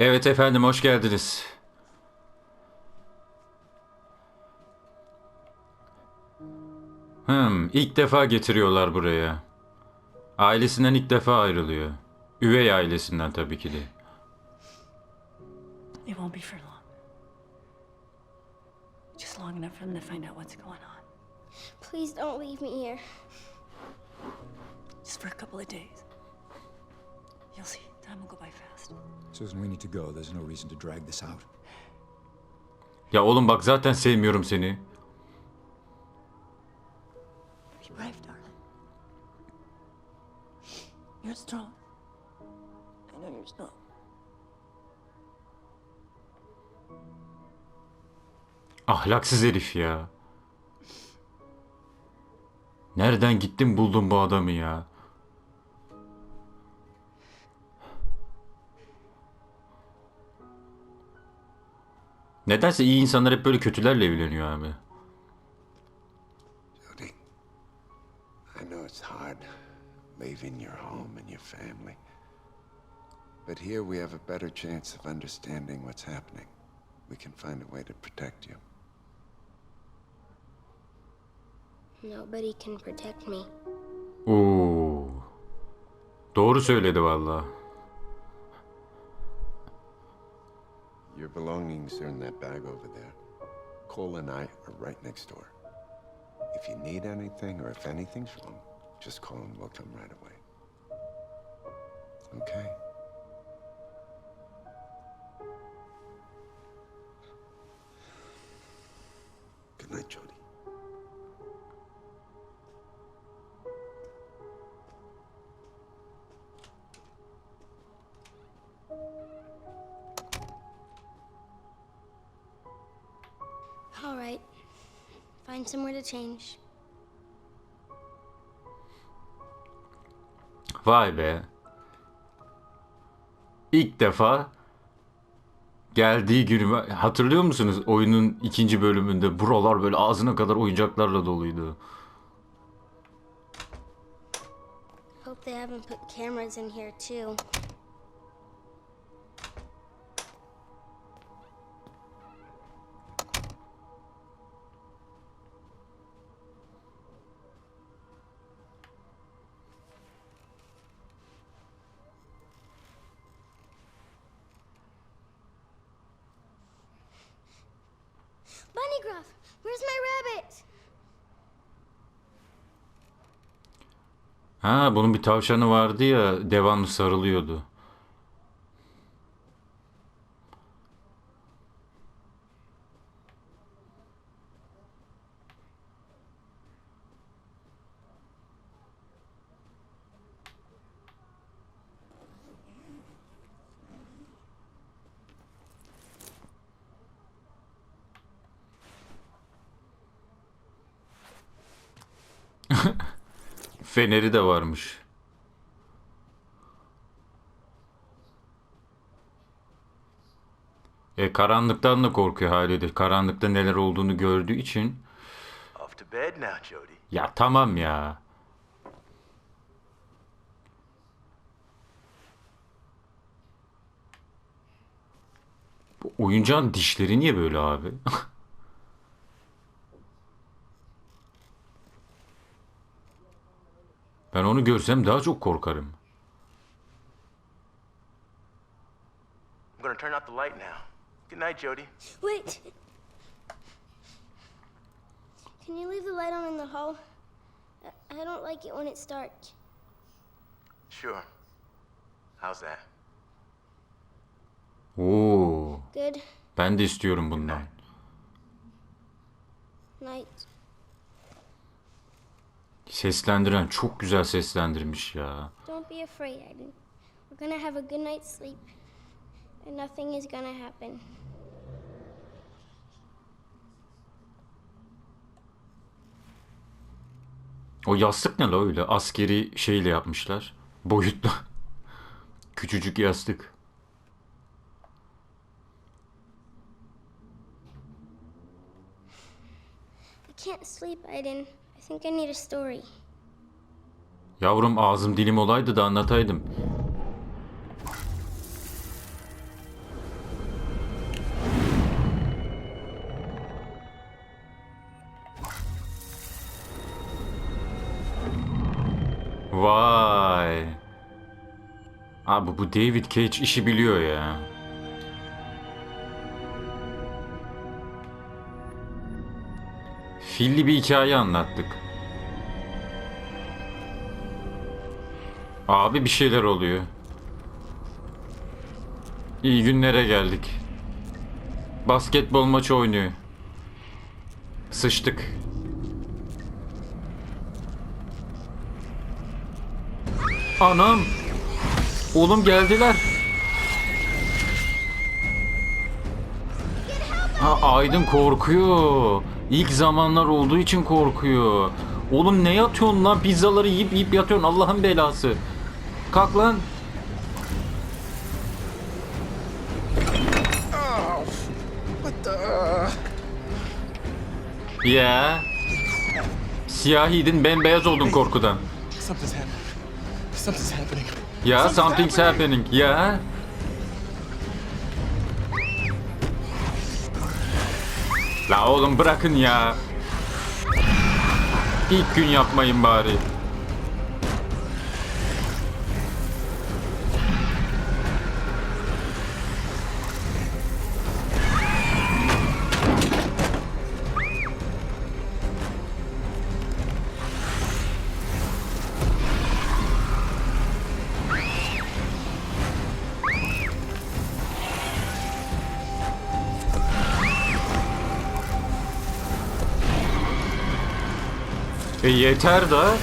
Evet efendim hoş geldiniz. Hmm, ilk defa getiriyorlar buraya. Ailesinden ilk defa ayrılıyor. Üvey ailesinden tabii ki de. It won't be for long. Just long enough for them to find out what's going on. Please don't leave me here. Just for a couple of days. You'll see. Time will go by fast. Susan, we need to go. There's no reason to drag this out. Ya oğlum bak zaten sevmiyorum seni. Be brave, darling. You're strong. I know you're strong. Ahlaksız herif ya. Nereden gittin buldun bu adamı ya? Nedense iyi insanlar hep böyle kötülerle evleniyor abi. Jody, I know it's hard leaving your home and your family. But here we have a better chance of understanding what's happening. We can find a way to protect you. Nobody can protect me. Oo. Doğru söyledi vallahi. Your belongings are in that bag over there. Cole and I are right next door. If you need anything or if anything's wrong, just call and we'll come right away. Okay? Find somewhere to change. Vay be. İlk defa geldiği günü hatırlıyor musunuz? Oyunun ikinci bölümünde buralar böyle ağzına kadar oyuncaklarla doluydu. Hope they haven't put cameras in here too. Gruff, where's my rabbit? Ha bunun bir tavşanı vardı ya devamlı sarılıyordu. Feneri de varmış. E karanlıktan da korkuyor halidir. Karanlıkta neler olduğunu gördüğü için. Ya tamam ya. Bu oyuncağın dişleri niye böyle abi? ben onu görsem daha çok korkarım. I'm gonna turn out the light now. Good night, Jody. Wait. Can you leave the light on in the hall? I- don't like it when it's dark. Sure. How's that? Oo, Good ben de istiyorum bundan. night. Seslendiren çok güzel seslendirmiş ya. Don't be afraid, Aiden. We're gonna have a good night's sleep, and nothing is gonna happen. O yastık ne la öyle? Askeri şeyle yapmışlar. Boyutlu. Küçücük yastık. I can't sleep, Aiden think I need a story. Yavrum ağzım dilim olaydı da anlataydım. Vay. Abi bu David Cage işi biliyor ya. Filli bir hikaye anlattık. Abi bir şeyler oluyor. İyi günlere geldik. Basketbol maçı oynuyor. Sıçtık. Anam. Oğlum geldiler. Ha, Aydın korkuyor. İlk zamanlar olduğu için korkuyor. Oğlum ne yatıyorsun lan? Pizzaları yiyip yiyip yatıyorsun. Allah'ın belası. Kalk lan. Ya. Siyahiydin bembeyaz oldun korkudan. Something's happening. Something's happening. Ya something's La oğlum bırakın ya. İlk gün yapmayın bari. Yeter da.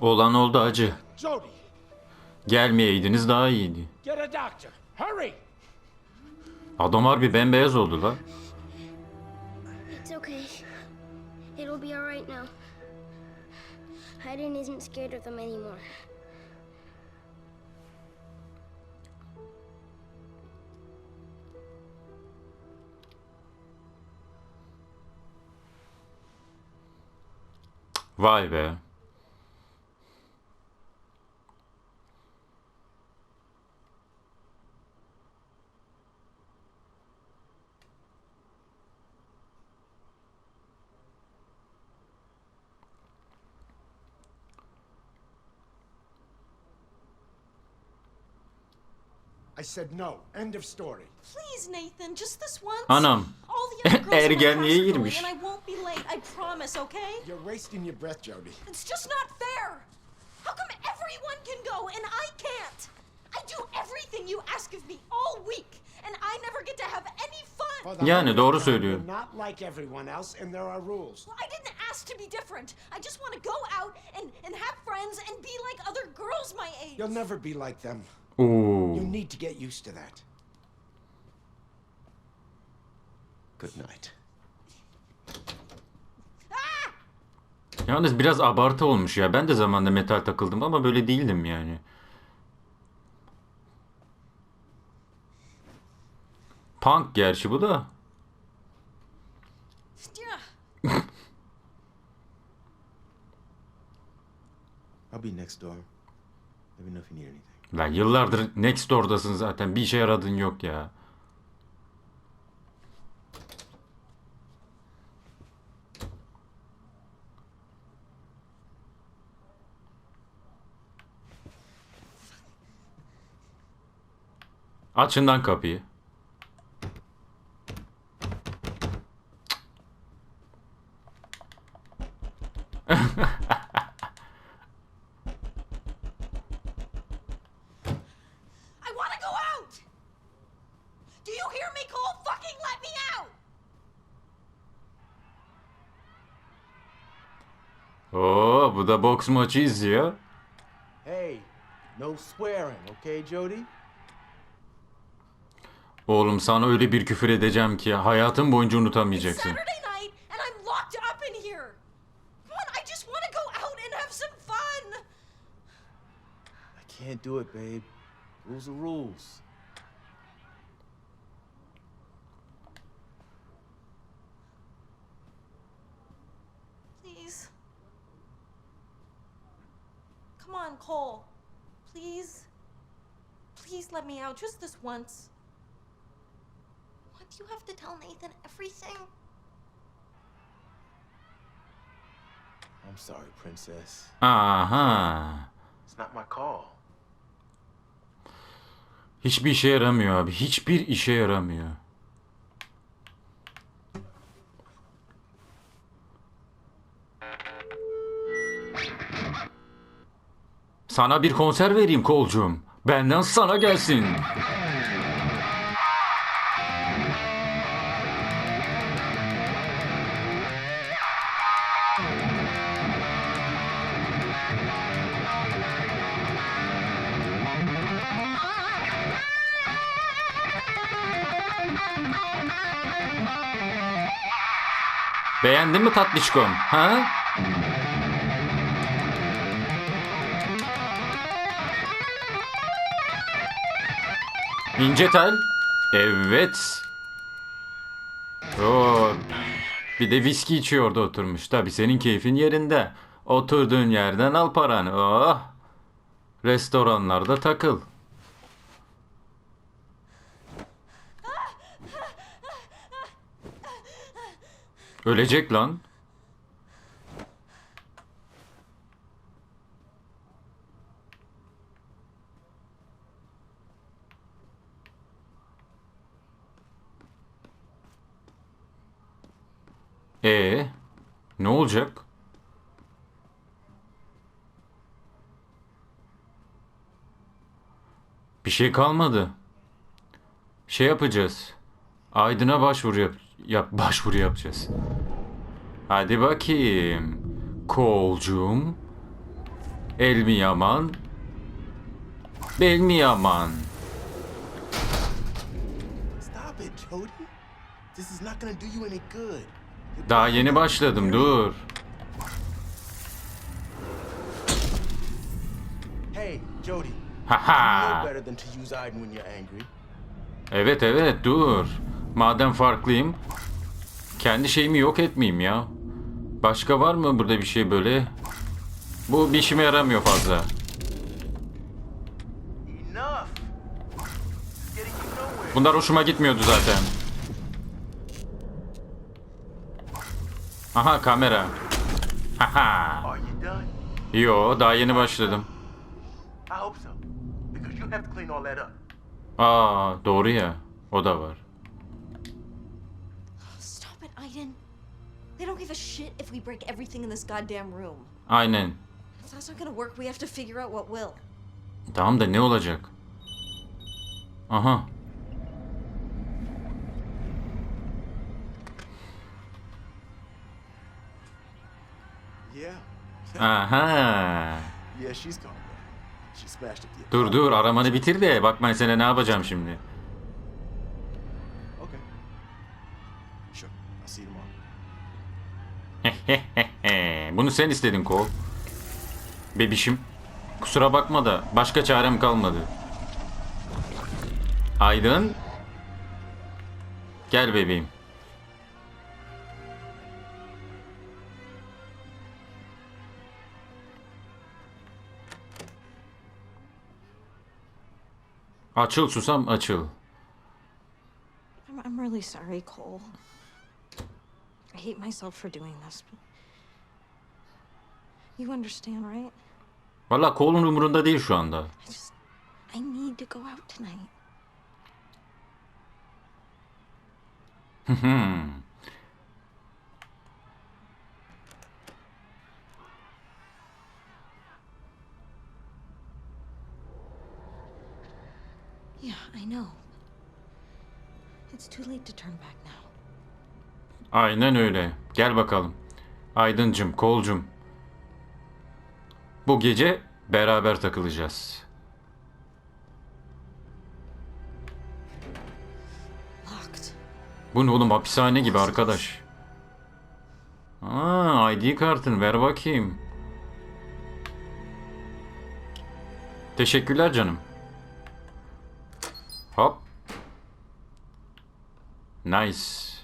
Olan oldu acı. Gelmeyeydiniz daha iyiydi. get a doctor. Hurry! Adam harbi bembeyaz oldu la. It'll be alright now. Hayden isn't scared of them anymore. Vay be. I said no. End of story. Please, Nathan, just this once. Anam. All the other girls in my are girmiş. and I won't be late. I promise, okay? You're wasting your breath, Jody. It's just not fair. How come everyone can go and I can't? I do everything you ask of me all week, and I never get to have any fun. For Yani doğru söylüyor. You're not like everyone else, and there are rules. Well, I didn't ask to be different. I just want to go out and, and have friends and be like other girls my age. You'll never be like them. Oo. You need to get used to that. Good night. Yalnız biraz abartı olmuş ya. Ben de zamanında metal takıldım ama böyle değildim yani. Punk gerçi bu da. I'll be next door. Let me know if you need anything. Lan yıllardır Next Door'dasın zaten. Bir işe yaradın yok ya. Açından kapıyı. I want to go out! Do you hear me, Cole? Fucking let me out! Oo, bu da boks maçı izliyor. Hey, no swearing, okay, Jody? Oğlum sana öyle bir küfür edeceğim ki hayatın boyunca unutamayacaksın. Saturday night, and I'm locked up in here. Come on, I just want to go out and have some fun. I can't do it, babe. Rules are rules. Please. Please let me out just this once. Why do you have to tell Nathan everything? I'm sorry, princess. Aha. It's not my call. Hiçbir işe yaramıyor abi. Hiçbir işe yaramıyor. Sana bir konser vereyim kolcuğum. Benden sana gelsin. Beğendin mi tatlışkom? Ha? İnce tel. Evet. Oo. Bir de viski içiyordu oturmuş. Tabi senin keyfin yerinde. Oturduğun yerden al paranı. Oh. Restoranlarda takıl. Ölecek lan. E ne olacak? Bir şey kalmadı. Şey yapacağız. Aydın'a başvuru yap, yap başvuru yapacağız. Hadi bakayım. Kolcuğum. El mi yaman? Bel mi yaman? Stop it, Jody. This is not gonna do you any good. Daha yeni başladım dur. Hey, Jody. Haha. Evet evet dur. Madem farklıyım. Kendi şeyimi yok etmeyeyim ya. Başka var mı burada bir şey böyle? Bu bir işime yaramıyor fazla. Bunlar hoşuma gitmiyordu zaten. Aha kamera. Haha. Yo daha yeni başladım. I hope so. Because you have to clean all that up. Aa doğru ya. O da var. Stop it, Aiden. They don't give a shit if we break everything in this goddamn room. Aynen. If that's not gonna work, we have to figure out what will. Tamam da ne olacak? Aha. Aha. Dur dur aramanı bitir de bak ben sana ne yapacağım şimdi. Bunu sen istedin Kol. Bebişim. Kusura bakma da başka çarem kalmadı. Aydın. Gel bebeğim. Açıl susam açıl. I'm, I'm really sorry, Cole. I hate myself for doing this. But you understand, right? Valla Cole'un umurunda değil şu anda. I just, I need to go out tonight. yeah, I know. It's too late to turn back now. Aynen öyle. Gel bakalım. Aydıncım, Kolcum. Bu gece beraber takılacağız. Locked. Bu ne oğlum hapishane gibi arkadaş. Aa, ID kartın ver bakayım. Teşekkürler canım. Hop. Nice.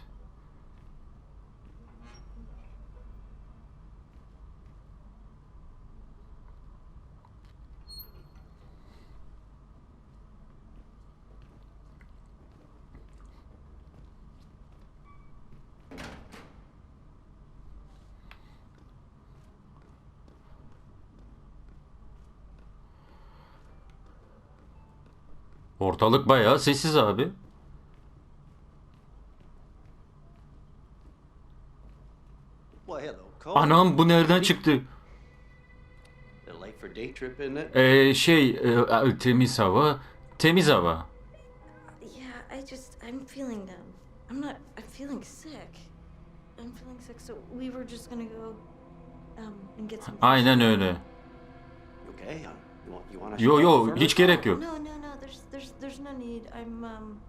Ortalık bayağı sessiz abi. Anam bu nereden çıktı? Ee, şey e, temiz hava. Temiz hava. Yeah, I just I'm feeling I'm not I'm feeling sick. I'm feeling sick, so we were just gonna go um and get some. Aynen öyle. Okay? Uh, Yo yo hiç gerek yok. No, no, no. There's there's there's no need. I'm um.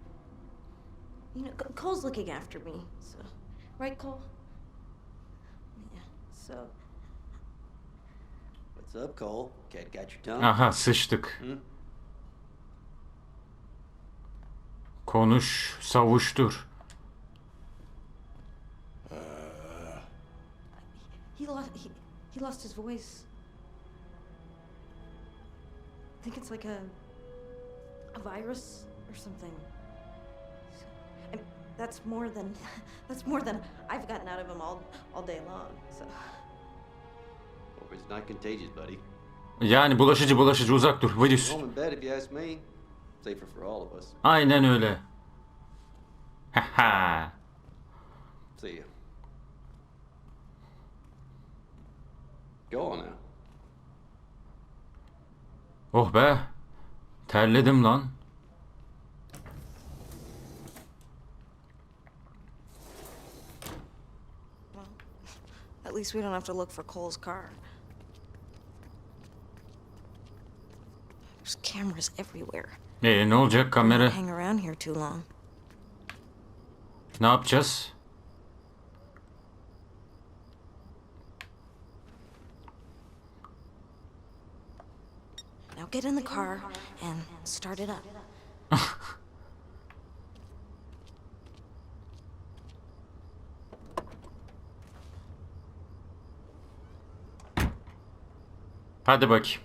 You know, Cole's looking after me, so right, Cole. Yeah. So What's up, Cole? Cat got your tongue? Aha sıçtık. Konuş, savuştur. he lost he, he lost his voice. I think it's like a a virus or something. So, and that's more than that's more than I've gotten out of him all all day long. So Hope it's not contagious, buddy. Yani bulaşıcı bulaşıcı uzak dur. Virüs. Home in bed, if you ask me. Safer for all of us. Aynen öyle. Haha. See you. Go on now. Oh be. Terledim lan. at least we don't have to look for Cole's car. There's cameras everywhere. Ee, ne olacak kamera? Hang around here too long. Ne yapacağız? Now get in the car and start it up. Hadi bakayım.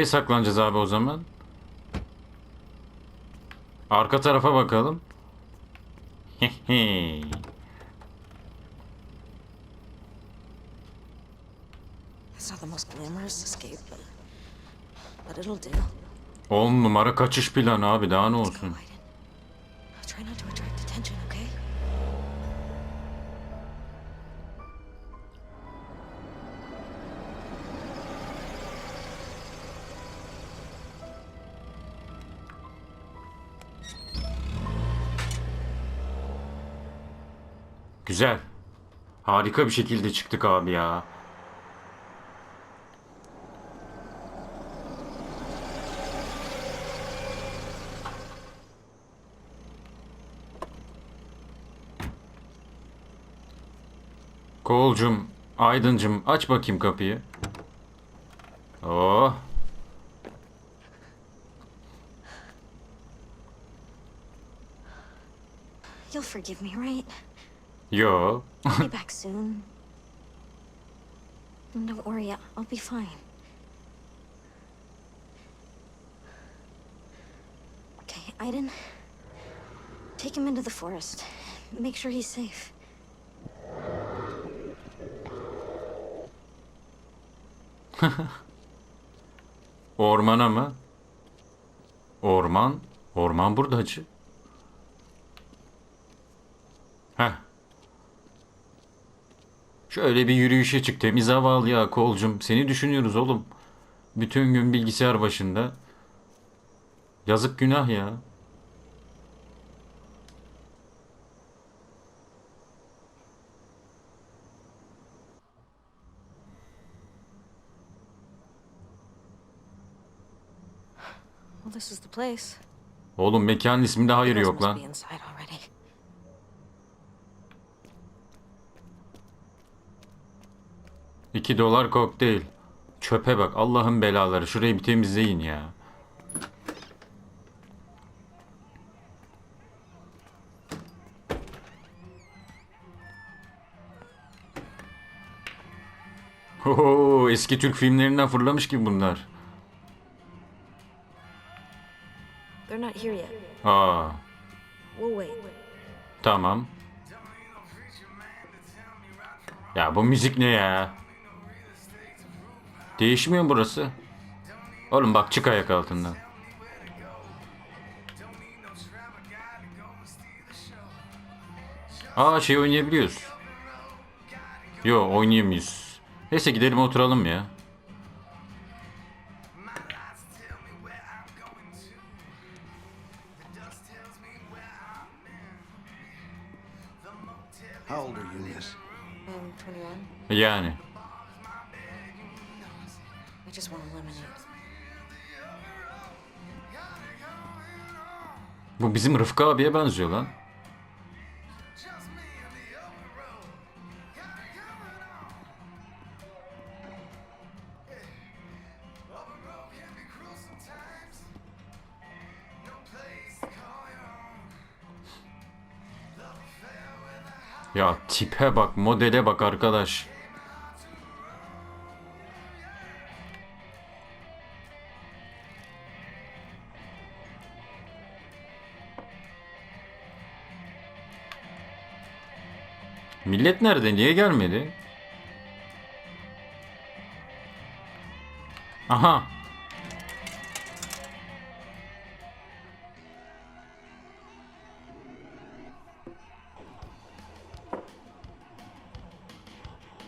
Nereye saklanacağız abi o zaman? Arka tarafa bakalım. 10 numara kaçış planı abi daha ne olsun. Güzel. Harika bir şekilde çıktık abi ya. Kolcum, Aydıncım aç bakayım kapıyı. Oh. You'll forgive me, right? Yo. I'll be back soon. And Don't worry, I'll be fine. Okay, Aiden. Take him into the forest. Make sure he's safe. Ormana mı? Orman. Orman burada hacı. Şöyle bir yürüyüşe çık temiz hava al ya kolcum. Seni düşünüyoruz oğlum. Bütün gün bilgisayar başında. Yazık günah ya. Oğlum mekanın isminde hayır yok lan. Be inside already. İki dolar kokteyl. Çöpe bak Allah'ın belaları. Şurayı bir temizleyin ya. Oho, eski Türk filmlerinden fırlamış gibi bunlar. Aa, tamam. Ya bu müzik ne ya? Değişmiyor burası? Oğlum bak çık ayak altından. Aa şey oynayabiliyoruz. Yo oynayamıyoruz. Neyse gidelim oturalım ya. Bizim Rıfkı abiye benziyor lan. Ya tipe bak, modele bak arkadaş. Millet nerede? Niye gelmedi? Aha.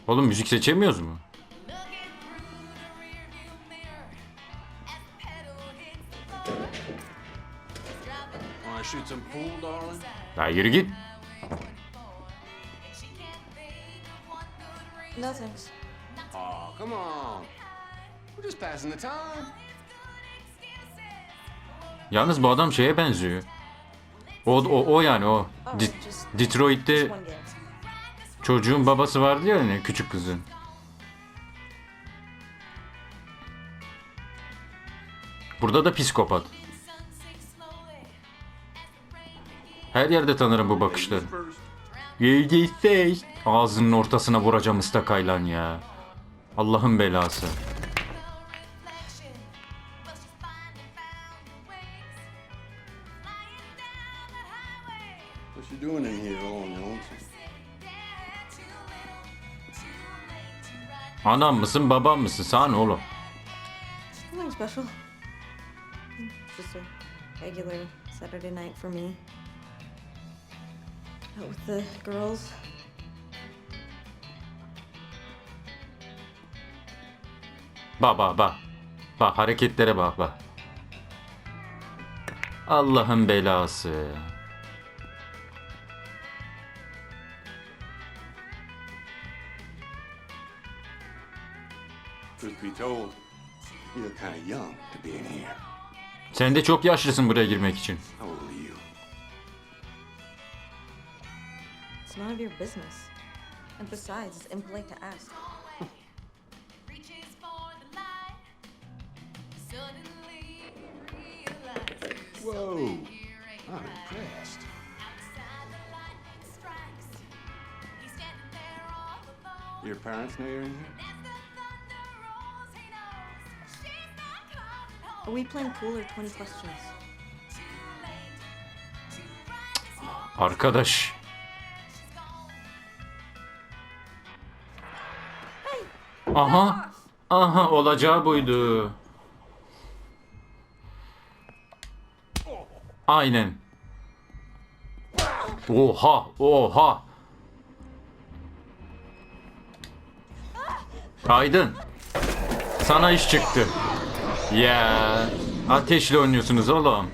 Oğlum müzik seçemiyoruz mu? Ya yürü git. No thanks. Oh, come on. We're just passing the time. Yalnız bu adam şeye benziyor. O, o, o yani o. Di- Detroit'te Just one game. çocuğun babası vardı ya hani küçük kızın. Burada da psikopat. Her yerde tanırım bu bakışları. First. Yiyecekse ağzının ortasına vuracağım ıstakayla ya. Allah'ın belası. Doing in here all on your own? Anam mısın babam mısın sana ne oğlum? Nothing special. Just a regular Saturday night for me. Out with the girls. Bak bak bak. Bak hareketlere bak bak. Allah'ın belası. Truth be told, you're kind of young to be in here. Sen de çok yaşlısın buraya girmek için. It's none of your business. And besides, it's impolite to ask. Whoa. I'm impressed. Your parents know you're in here? Are we playing pool or 20 questions? Arkadaş. Aha. Aha olacağı buydu. Aynen. Oha, oha. Aydın. Sana iş çıktı. Ya, ateşle oynuyorsunuz oğlum.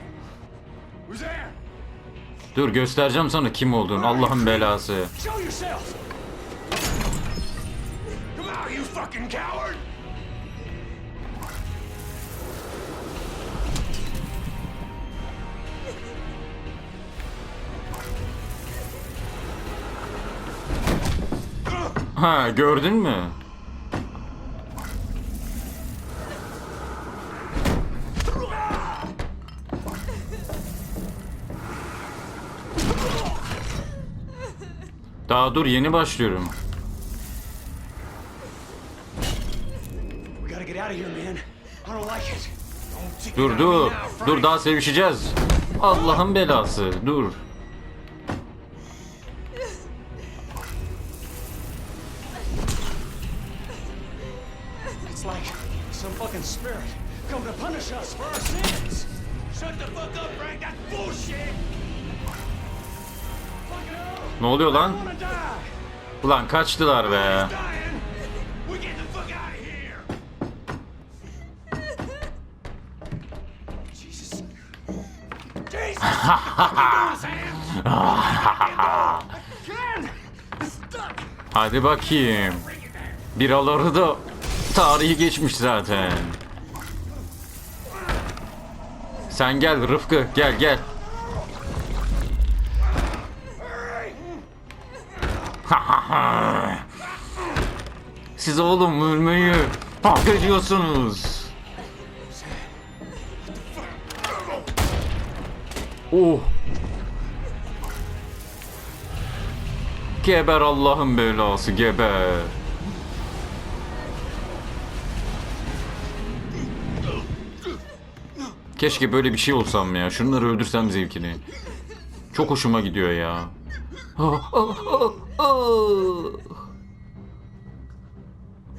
Dur göstereceğim sana kim olduğunu. Allah'ın belası. Fucking coward! Ha gördün mü? Daha dur yeni başlıyorum. Dur dur. Dur daha sevişeceğiz. Allah'ın belası. Dur. It's like some fucking spirit come Hadi bakayım. Biraları da tarihi geçmiş zaten. Sen gel Rıfkı gel gel. Siz oğlum ölmeyi hak ediyorsunuz. Oh. Geber Allah'ın belası geber. Keşke böyle bir şey olsam ya. Şunları öldürsem zevkini. Çok hoşuma gidiyor ya. Ah.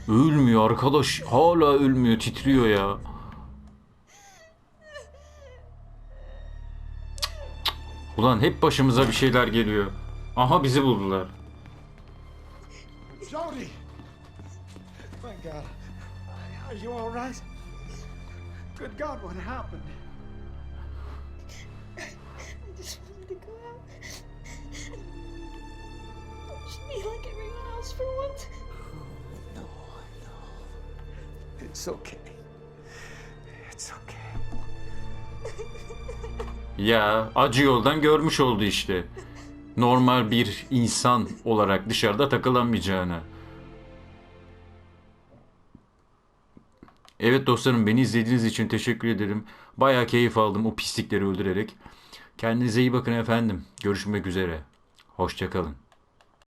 Ölmüyor arkadaş. Hala ölmüyor. Titriyor ya. Ulan hep başımıza bir şeyler geliyor. Aha bizi buldular. Jody! Thank God. Are you all right? Good God, what happened? I just wanted to go out. Just be like everyone else for once. It's okay. Ya acı yoldan görmüş oldu işte. Normal bir insan olarak dışarıda takılamayacağını. Evet dostlarım beni izlediğiniz için teşekkür ederim. Bayağı keyif aldım o pislikleri öldürerek. Kendinize iyi bakın efendim. Görüşmek üzere. Hoşçakalın.